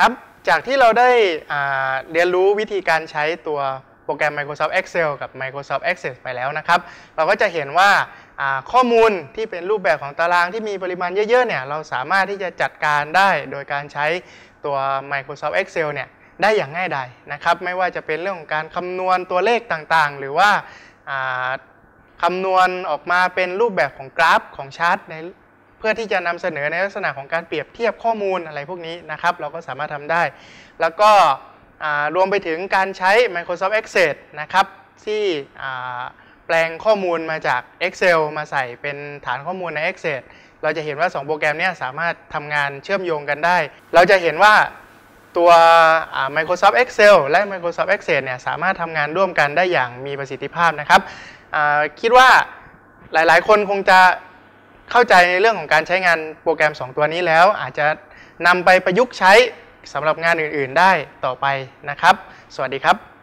ครับ จากที่เราได้เรียนรู้วิธีการใช้ตัวโปรแกรม Microsoft Excel กับ Microsoft Access ไปแล้วนะครับ เราก็จะเห็นว่าข้อมูลที่เป็นรูปแบบของตารางที่มีปริมาณเยอะๆเนี่ยเราสามารถที่จะจัดการได้โดยการใช้ตัว Microsoft Excel เนี่ยได้อย่างง่ายดายนะครับ ไม่ว่าจะเป็นเรื่องของการคำนวณตัวเลขต่างๆ หรือว่าคำนวณออกมาเป็นรูปแบบของกราฟของชาร์ตใน เพื่อที่จะนำเสนอในลักษณะของการเปรียบเทียบข้อมูลอะไรพวกนี้นะครับ เราก็สามารถทำได้ แล้วก็รวมไปถึงการใช้ Microsoft Access นะครับที่แปลงข้อมูลมาจาก Excel มาใส่เป็นฐานข้อมูลใน Access เราจะเห็นว่า 2 โปรแกรมนี้สามารถทำงานเชื่อมโยงกันได้ เราจะเห็นว่าตัว Microsoft Excel และ Microsoft Access เนี่ยสามารถทำงานร่วมกันได้อย่างมีประสิทธิภาพนะครับ คิดว่าหลายๆ คนคงจะ เข้าใจในเรื่องของการใช้งานโปรแกรม 2 ตัวนี้แล้ว อาจจะนำไปประยุกต์ใช้สำหรับงานอื่น ๆ ได้ต่อไปนะครับ สวัสดีครับ